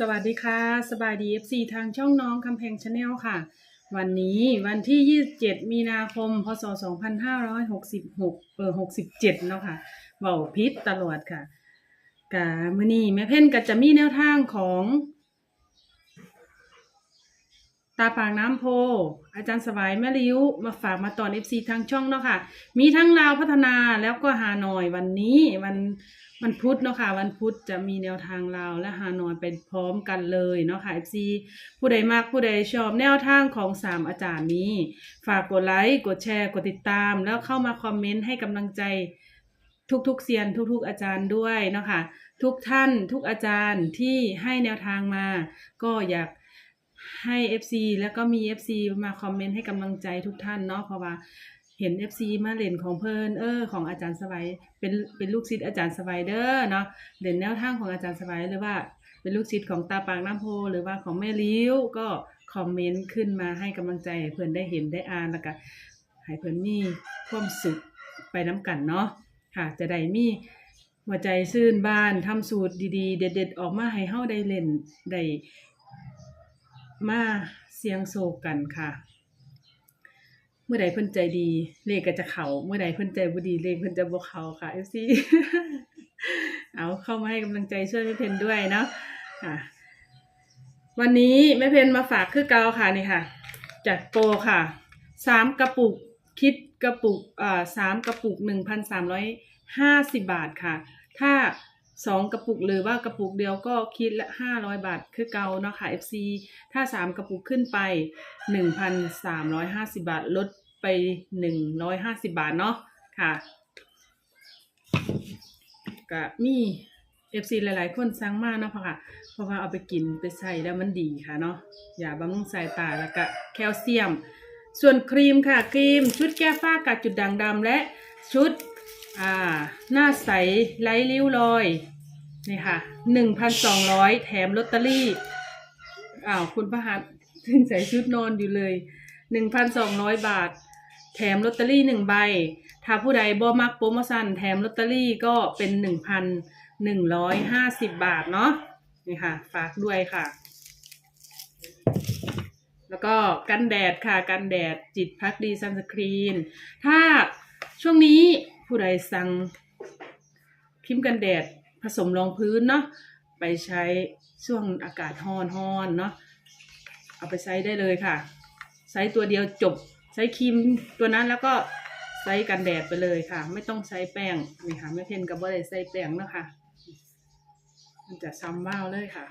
สวัสดีค่ะ สบายดี FC ทางช่องน้องคำแพงชาแนลค่ะ วันนี้วันที่ 27 มีนาคม พศ 2566เออ67เนาะค่ะเบาพิษตลอดค่ะกะมือนี้แม่เพ่นก็จะมีแนวทางของ ตาปากน้ำโพ อาจารย์สวายแม่ริ้วมาฝากมาตอน FC ทางช่องเนาะค่ะ มีทั้งลาวพัฒนาแล้วก็ฮานอยวันนี้วัน วันพุธเนาะค่ะวันพุธจะมีแนวทางลาวและฮานอยไปพร้อมกันเลยเนาะค่ะ FC ผู้ใดมากผู้ใดชอบแนวทางของสามอาจารย์นี้ ฝากกดไลค์กดแชร์กดติดตาม แล้วเข้ามาคอมเมนต์ให้กำลังใจทุกๆเซียนทุกๆอาจารย์ด้วยเนาะค่ะทุกท่านทุกอาจารย์ที่ให้แนวทางมา ก็อยากให้ FC แล้วก็มี FC มาคอมเมนต์ให้กำลังใจทุกท่านเนาะเพราะว่า เห็น FC มาเล่นของเพิ่นเออของอาจารย์สบายเป็นเป็นลูกศิษย์อาจารย์สบายเด้อเนาะเล่นแนวทางของอาจารย์สบายหรือว่าเป็นลูกศิษย์ของตาปางน้ำโพ หรือว่าของแม่ลิ้วก็คอมเมนต์ขึ้นมาให้กำลังใจเพิ่นได้เห็นได้อ่านแล้วก็ให้เพิ่นมีความสุขไปน้ำกันเนาะค่ะจะได้มีหัวใจซื่นบ้านทำสูตรดีๆ เด็ด ๆ ออกมาให้เฮาได้เล่นได้มาเสียงโศกกันค่ะ เมื่อใดเพิ่นใจดี เลขก็จะเขาเมื่อใดเพิ่นใจบ่ดีเลขเพิ่นจะบ่เขาค่ะ FC เอาเข้ามาให้กำลังใจช่วยแม่เพนด้วยเนาะค่ะ วันนี้แม่เพนมาฝากคือเกาค่ะนี่ค่ะ จัดโปรค่ะสามกระปุกคิดกระปุกอ่าสามกระปุกหนึ่งพันสามร้อยห้าสิบบาทค่ะ ถ้า สองกระปุกหรือว่ากระปุกเดียวก็คิดละห้าร้อยบาทคือเกาเนาะค่ะ FC ถ้าสามกระปุกขึ้นไปหนึ่งพันสามร้อยห้าสิบาท ลดไปหนึ่งร้อยห้าสิบาทเนาะค่ะก็มี FC หลาย ๆ คนสั่งมากเนาะเพราะค่ะเพราะว่าเอาไปกินไปใส่แล้วมันดีค่ะเนาะอย่าบำรุงสายตาแล้วก็แคลเซียม ส่วนครีมค่ะ ครีมชุดแก้ฝ้ากัดจุดด่างดำและชุดอ่าหน้าใสไร้ริ้วรอย นี่ค่ะหนึ่งพันสองร้อยแถมลอตเตอรี่อ้าวคุณพระหัสถึงใส่ชุดนอนอยู่เลยหนึ่งพันสองร้อยบาท แถมลอตเตอรี่หนึ่งใบ ถ้าผู้ใดบ่มักโปรโมชั่นแถมลอตเตอรี่ก็เป็นหนึ่งพันหนึ่งร้อยห้าสิบบาทเนาะนี่ค่ะ ฝากด้วยค่ะ แล้วก็กันแดดค่ะ กันแดดจิตพักดีซันสกรีน ถ้าช่วงนี้ผู้ใดสั่งครีมกันแดด สมรองพื้นเนาะไปใช้ช่วงอากาศร้อนร้อนๆเนาะเอาไปใช้ได้เลยค่ะใช้ตัวเดียวจบใช้ครีมตัวนั้นแล้วก็ใช้กันแดดไปเลยค่ะ ไม่ต้องใช้แป้งนี่ค่ะไม่เพ่นกับว่าได้ใส่แป้งเนาะค่ะมันจะซ้ำว้าวเลยค่ะ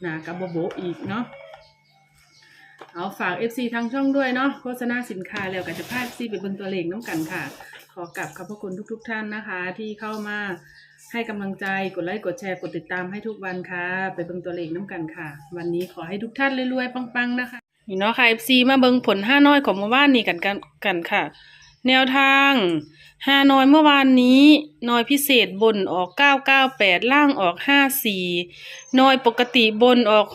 หนากับโบโบอีกเนาะเอาฝาก FC ทางช่องด้วยเนาะโฆษณาสินค้าแล้วก็จะพา FC ไปเบิ่งตัวเลขน้ำกันค่ะ ขอกลับขอบพระคุณทุกๆท่านนะคะ ที่เข้ามา ให้กำลังใจกดไลค์กดแชร์กดติดตามให้ทุกวันค่ะ ไปเบิ่งตัวเลขน้ำกันค่ะ วันนี้ขอให้ทุกท่านรวยๆปังๆนะคะนี่เนาะค่ะ FC มาเบิ่งผลห้าน้อยของเมื่อวานนี้กันกันกันค่ะ แนวทางฮานอยเมื่อวานนี้นอยพิเศษบนออก998ล่างออก54นอยปกติบนออก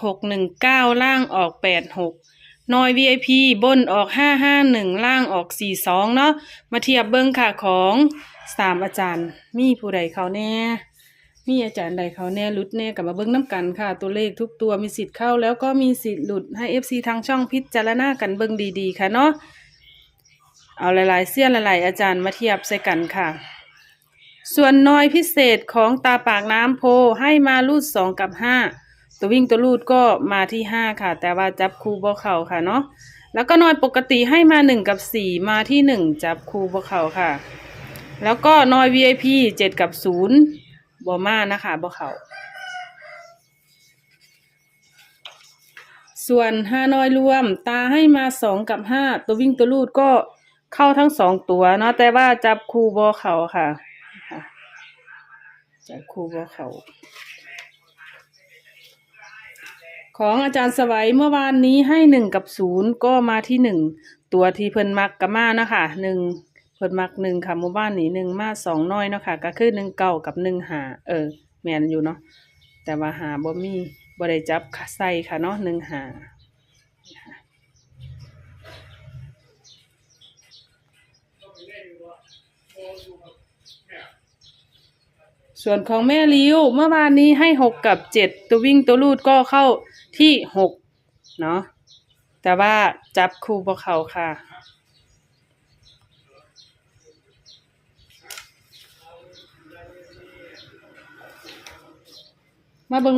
619ล่างออก86 นอย VIP บนออก 551 ล่างออก 42 เนาะมาเทียบเบิ้งค่ะของสามอาจารย์ มีผู้ใดเขาแน่มีอาจารย์ใดเขาแน่ลุดแน่กลับมาเบิ้งน้ำกันค่ะ ตัวเลขทุกตัวมีสิทธิ์เข้า แล้วก็มีสิทธิ์หลุดให้ FC ทางช่องพิจารณากันเบิ้งดีๆ ค่ะเนาะเอาหลายๆเสี้ยนหลายๆ อาจารย์มาเทียบใส่กันค่ะ ส่วนน้อยพิเศษของตาปากน้ำโพให้มารูดสองกับห้า ตัววิ่งตัวรูดก็มาที่ห้าค่ะ แต่ว่าจับคูบ่เข่าค่ะเนาะแล้วก็นอยปกติให้มาหนึ่งกับสี่มาที่หนึ่งจับคูบ่เข่าค่ะ แล้วก็นอย VIP เจ็ดกับศูนย์บ่มานะคะบ่เข่าส่วนห้าน้อยรวม ตาให้มาสองกับห้าตัววิ่งตัวรูดก็เข้าทั้งสองตัวเนาะแต่ว่าจับคู่บอเขาค่ะค่ะจับคู่บอเขา ของอาจารย์สวัยเมื่อวานนี้ให้หนึ่งกับศูนย์ก็มาที่หนึ่งตัวที่เพิ่นมักกับมานะคะหนึ่งเพิ่นมักหนึ่งค่ะเมื่อวานนี้หนึ่งมาสองน้อยเนาะค่ะก็คือหนึ่งเก้ากับหนึ่งหาเออแมนอยู่เนาะแต่ว่าหาบ่มีบ่ได้จับใส่ค่ะเนาะหนึ่งหาสส่วนของแม่ริ้วเมื่อวานนี้ให้หกกับเจ็ดตัววิ่งตัวลูดก็เข้า ที่หกเนาะแต่ว่าจับคู่พวกเขาค่ะ มาเบิ่ง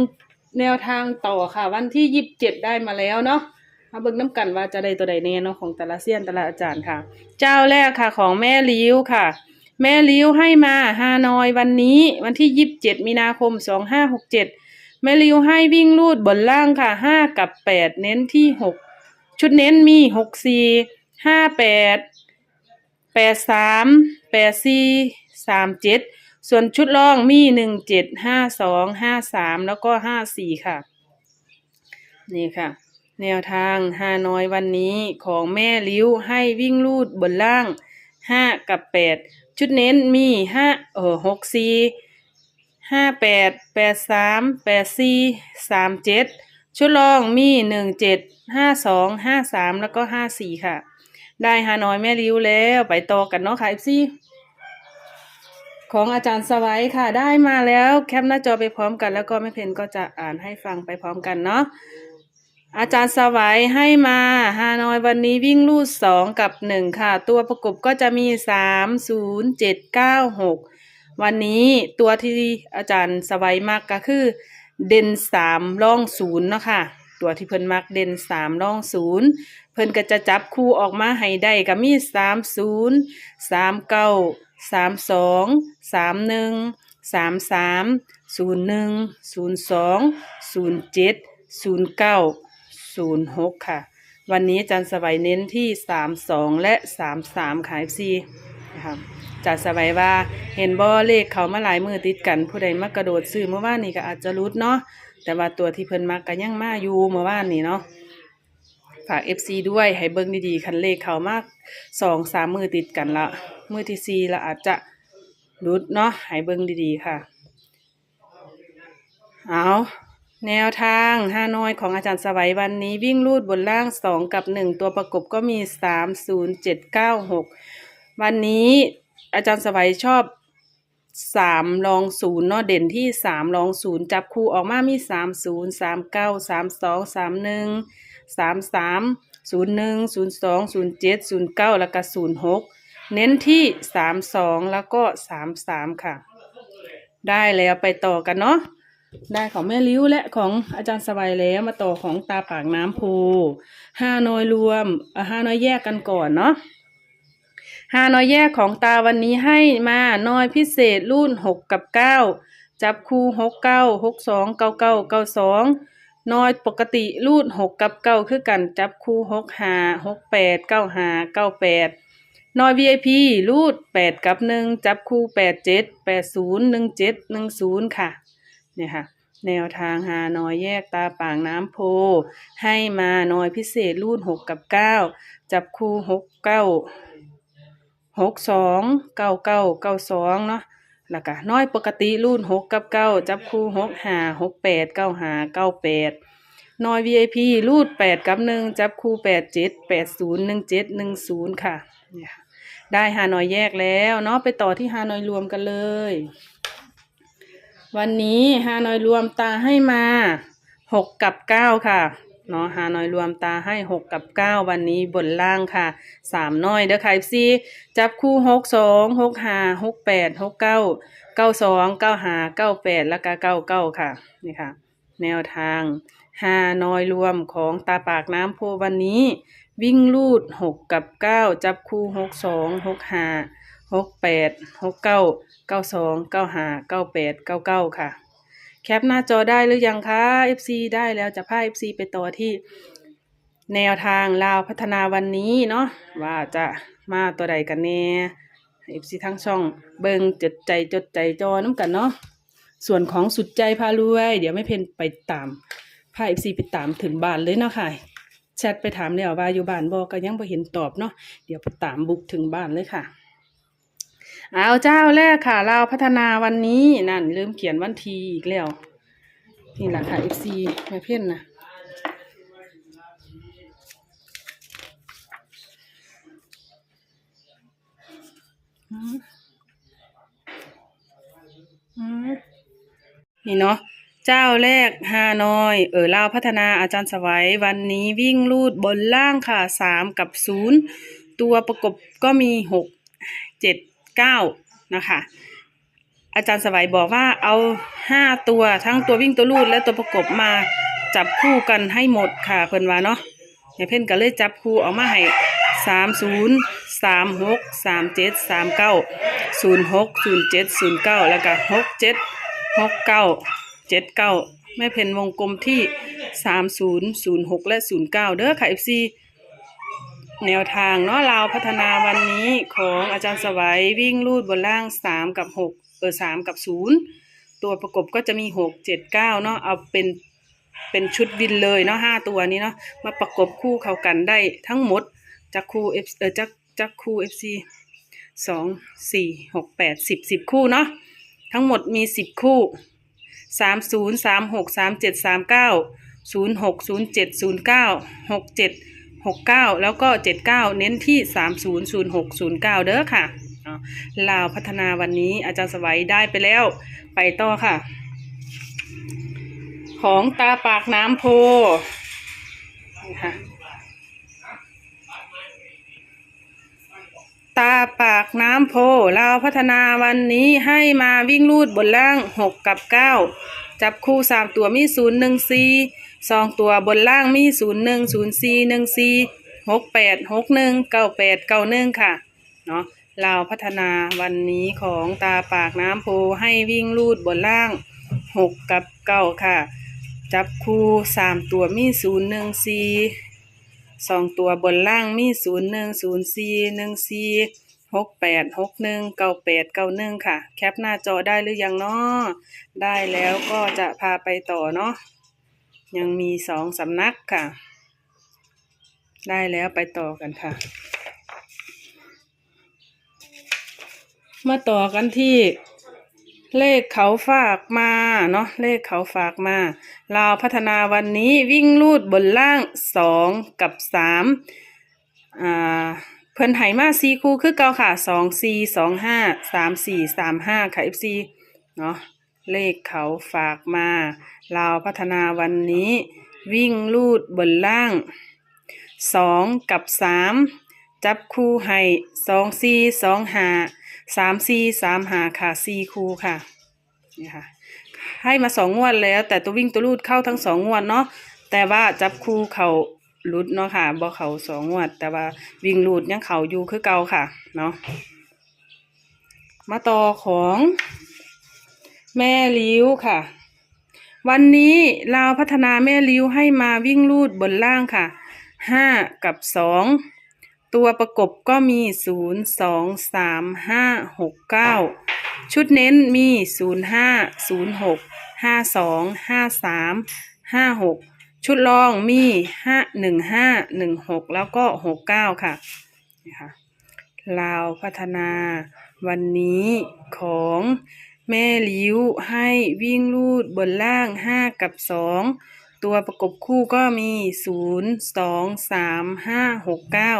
แนวทางต่อค่ะ วันที่ยี่สิบเจ็ดได้มาแล้วเนาะมาเบิ่งน้ำกันว่าจะได้ตัวใดแน่เนาะของแต่ละเซียนแต่ละอาจารย์ค่ะ เจ้าแรกค่ะของแม่ลิ้วค่ะ แม่ลิ้วให้มาฮานอยวันนี้ วันที่ยี่สิบเจ็ดมีนาคมสองห้าหกเจ็ด แม่ลิ้วให้วิ่งลูดบนล่างค่ะห้ากับแปดเน้นที่หกชุดเน้นมีหกสี่ห้าแปดแปดสามแปดสี่สามเจ็ดส่วนชุดล่องมีหนึ่งเจ็ดห้าสองห้าสามแล้วก็ห้าสี่ค่ะ นี่ค่ะ แนวทางฮานอยวันนี้ของแม่ลิ้วให้วิ่งลูดบนล่างห้ากับแปดชุดเน้นมีห้าเออหกสี่ ห้าแปดแปดสามแปดสี่สามเจ็ดชุดรองมีหนึ่งเจ็ดห้าสองห้าสามแล้วก็ห้าสี่ค่ะ ได้ฮานอยแม่ลิ้วแล้วไปต่อกันเนาะค่ะเอฟซี่ของอาจารย์สวัยค่ะ ได้มาแล้วแคปหน้าจอไปพร้อมกัน แล้วก็แม่เพนก็จะอ่านให้ฟังไปพร้อมกันเนาะอาจารย์สวัยให้มาฮานอยวันนี้วิ่งลูดสองกับหนึ่งค่ะ ตัวประกบก็จะมีสามศูนย์เจ็ดเก้าหก วันนี้ตัวที่อาจารย์สวัยมักก็คือ เด่นสามร่องศูนย์เนาะค่ะ ตัวที่เพิ่นมักเด่นสามร่องศูนย์เพิ่นก็จะจับคู่ออกมาให้ได้ก็มีสามศูนย์สามเก้าสามสองสามหนึ่งสามสามศูนย์หนึ่งศูนย์สองศูนย์เจ็ดศูนย์เก้าศูนย์หกค่ะ วันนี้อาจันสบายเน้นที่สามสองและสามสามขายซี นะคะจัดสบายว่าเห็นบ่เลขเขามาหลายมือติดกัน ผู้ใดมากระโดดซื้อเมื่อวานนี้ก็อาจจะรุดเนาะแต่ว่าตัวที่เพิ่นมักก็ยังมาอยู่เมื่อวานนี้เนาะฝาก FC ด้วยให้เบิ่งดีๆคันเลขเขามากสองสามมือติดกันละมือที่สี่ละอาจจะรุดเนาะให้เบิ่งดีๆค่ะ เอาแนวทางห้าน้อยของอาจารย์สวัยวันนี้วิ่งลูดบนล่างสองกับหนึ่งตัวประกบก็มีสามศูนย์เจ็ดเก้าหก วันนี้อาจารย์สวัยชอบสามรองศูนย์เนาะเด่นที่สามรองศูนย์จับคู่ออกมามีสามศูนย์สามเก้าสามสองสามหนึ่งสามสามศูนย์หนึ่งศูนย์สองศูนย์เจ็ดศูนย์เก้าแล้วก็ศูนย์หกเน้นที่สามสองแล้วก็สามสามค่ะ ได้แล้วไปต่อกันเนาะได้ของแม่ลิ้วและของอาจารย์สบายแล้วมาต่อของตาปากน้ำโพห้าน้อยรวมห้าน้อยแยกกันก่อนเนาะ ห้าน้อยแยกของตาวันนี้ให้มาน้อยพิเศษรุ่นหกกับเก้าจับคู่หกเก้าหกสองเก้าเก้าเก้าสองน้อยปกติรูดหกกับเก้าคือกันจับคู่หกหาหกแปดเก้าหาเก้าแปดน้อย VIP รูดแปดกับหนึ่งจับคู่แปดเจ็ดแปดศูนย์หนึ่งเจ็ดหนึ่งศูนย์ค่ะเนี่ยค่ะ แนวทางหาน้อยแยกตาปางน้ำโพ ให้มาน้อยพิเศษรูดหกกับเก้าจับคู่หกเก้า หกสองเก้าเก้าเก้าสองเนาะแล้วก็น้อยปกติรุ่นหกกับเก้าจับคู่หกห้าหกแปดเก้าห้าเก้าแปดน้อย VIP รูดแปดกับหนึ่งจับคู่แปดเจ็ดแปดศูนย์หนึ่งเจ็ดหนึ่งศูนย์ค่ะเนี่ยค่ะได้ฮานอยแยกแล้วเนาะไปต่อที่ฮานอยรวมกันเลย วันนี้ฮานอยรวมตาให้มาหกกับเก้าค่ะ เนาะฮานอยรวมตาให้หกกับเก้าวันนี้บนล่างค่ะสามน้อยเด้อค่ะซีจับคู่หกสองหกห้าหกแปดหกเก้าเก้าสองเก้าหาเก้าแปดล้วก็เก้าเก้าค่ะ นี่ค่ะ แนวทางฮานอยรวมของตาปากน้ำโพวันนี้ วิ่งลูดหกกับเก้าจับคู่หกสองหกห้าหกแปดหกเก้าเก้าสองเก้าหาเก้าแปดเก้าเก้าค่ะ แคปหน้าจอได้หรือยังคะ FC ได้แล้วจะพา FC ไปต่อที่แนวทางลาวพัฒนาวันนี้เนาะว่าจะมาตัวใดกันแน่ FC ทั้งช่อง เบิงจดใจจดใจจอน้ำกันเนาะส่วนของสุดใจพารวย เดี๋ยวไม่เพนไปตามพา FC ไปตามถึงบ้านเลยเนาะค่ะแชทไปถามแล้วว่าอยู่บ้านบอกก็ยังบ่เห็นตอบเนาะเดี๋ยวไปตามบุกถึงบ้านเลยค่ะ เอาเจ้าแรกค่ะ เราพัฒนาวันนี้นั่นลืมเขียนวันทีอีกแล้ว นี่แหละค่ะ FC แม่เพ่นนะนี่เนาะเจ้าแรกฮานอย เออลาวพัฒนาอาจารย์สวัยวันนี้วิ่งลูดบนล่างค่ะสามกับศูนย์ตัวประกบก็มีหกเจ็ด เก้านะคะอาจารย์สวัยบอกว่าเอาห้าตัวทั้งตัววิ่งตัวลูดและตัวประกบมาจับคู่กันให้หมดค่ะเพิ่นว่าเนาะยายเพ่นก็เลยจับคู่ออกมาให้สามศูนย์สามหกสามเจ็ดสามเก้าศูนย์หกศูนย์เจ็ดศูนย์เก้าแล้วก็หกเจ็ดหกเก้าเจ็ดเก้าแม่เพ่นวงกลมที่สามศูนย์ศูนย์หกและศูนย์เก้าเด้อค่ะเอฟซี แนวทางเนาะเราพัฒนาวันนี้ของอาจารย์สวัยวิ่งลูดบนล่างสามกับหกเออสามกับศูนย์ตัวประกบก็จะมีหกเจ็ดเก้าเนาะเอาเป็นเป็นชุดวินเลยเนาะห้าตัวนี้เนาะมาประกบคู่เข้ากันได้ทั้งหมดจากคู่เอฟเออจากจากคู่เอฟซีสองสี่หกแปดสิบสิบคู่เนาะทั้งหมดมีสิบคู่สามศูนย์สามหกสามเจ็ดสามเก้าศูนย์หกศูนย์เจ็ดศูนย์เก้าหกเจ็ด หกเก้าแล้วก็เจ็ดเก้าเน้นที่สามศูนย์ศูนย์หกศูนย์เก้าเด้อค่ะลาวพัฒนาวันนี้อาจารย์สวัยได้ไปแล้ว ไปต่อค่ะ ของตาปากน้ำโพนี่ค่ะ ตาปากน้ำโพลาพัฒนาวันนี้ให้มาวิ่งลูดบนล่างหกกับเก้าจับคู่สามตัวมีศูนย์หนึ่งสี่สองตัวบนล่างมีศูนย์หนึ่งศูนย์สี่หนึ่งสี่หกแปดหกหนึ่งเก้าแปดเก้าหนึ่งค่ะ เนาะลาพัฒนาวันนี้ของตาปากน้ำโพให้วิ่งลูดบนล่างหกกับเก้าค่ะ จับคู่สามตัวมีศูนย์หนึ่ง สองตัวบนล่างมีศูนย์หนึ่งศูนย์สี่หนึ่งสี่หกแปดหกหนึ่งเก้าแปดเก้าหนึ่งค่ะ แคปหน้าจอได้หรือยังเนาะได้แล้วก็จะพาไปต่อเนาะยังมีสองสำนักค่ะ ได้แล้วไปต่อกันค่ะ มาต่อกันที่ เลขเขาฝากมาเนาะเลขเขาฝากมาลาวพัฒนาวันนี้วิ่งลูดบนล่างสองกับสามอ่าเพิ่นไหมาซีคูคือเก่าค่ะสองสี่สองห้าสามสี่สามห้าค่ะเอฟซีเนาะเลขเขาฝากมาลาวพัฒนาวันนี้ วิ่งลูดบนล่างสองกับสามจับคู่ให้สองสี่สองห้า สามสี่สามหาค่ะสี่คูค่ะนี่ค่ะ ให้มาสองงวดแล้ว แต่ตัววิ่งตัวลูดเข้าทั้งสองงวดเนาะแต่ว่าจับคู่เขาลุดเนาะค่ะบ่เขาสองงวด แต่ว่าวิ่งลูดยังเขาอยู่คือเก่าค่ะเนาะมาต่อของแม่ลิ้วค่ะ วันนี้ลาพัฒนาแม่ลิ้วให้มาวิ่งลูดบนล่างค่ะห้ากับสอง ตัวประกบก็มี 0 2 3 5 6 9 ชุดเน้นมี 0 5 0 6 5 2 5 3 5 6 ชุดรองมี 5 1 5 1 6 แล้วก็ 6 9 ค่ะนะคะลาวพัฒนาวันนี้ของแม่ลิ้วให้วิ่งลูดบนล่าง 5 กับ 2 ตัวประกบคู่ก็มีศูนย์สองสามห้าหกเก้า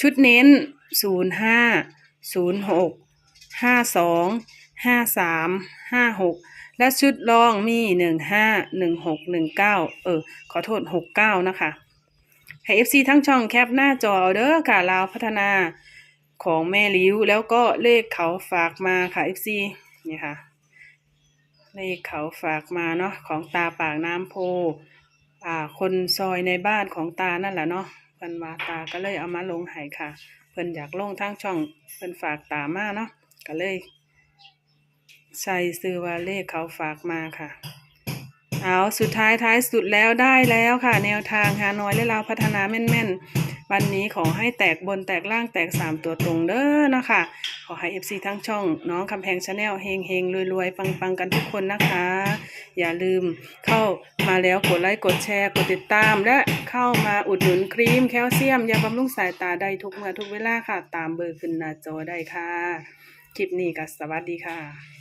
ชุดเน้นศูนย์ห้าศูนย์หกห้าสองห้าสามห้าหกและชุดรองมีหนึ่งห้าหนึ่งหกหนึ่งเออ ขอโทษหกเก้านะคะให้เอฟซีทั้งช่องแคปหน้าจอเอาเด้อค่ะลาวพัฒนาของแม่ลิ้ว แล้วก็เลขเขาฝากมาค่ะเอฟซีนี่ค่ะ เลขเขาฝากมาเนาะของตาปากน้ำโพ อ่า คนซอยในบ้านของตานั่นแหละเนาะเพิ่นว่าตาก็เลยเอามาลงให้ค่ะ เพิ่นอยากลงทั้งช่องเพิ่นฝากตามาเนาะก็เลย ใส่ซื้อว่าเลขเขาฝากมาค่ะ เอาสุดท้ายท้ายสุดแล้วได้แล้วค่ะ แนวทางฮานอยและเราพัฒนาแม่นๆ วันนี้ขอให้แตกบนแตกล่างแตกสามตัวตรงเด้อนะคะ ขอให้ FC ทั้งช่อง น้องคำแพงชาแนลเฮงเฮงรวยๆ ปังๆ กันทุกคนนะคะ อย่าลืมเข้ามาแล้วกดไลค์กดแชร์กดติดตาม และเข้ามาอุดหนุนครีมแคลเซียมยาบำรุงสายตาได้ทุกเมื่อทุกเวลาค่ะ ตามเบอร์ขึ้นหน้าจอได้ค่ะ คลิปนี้ก็สวัสดีค่ะ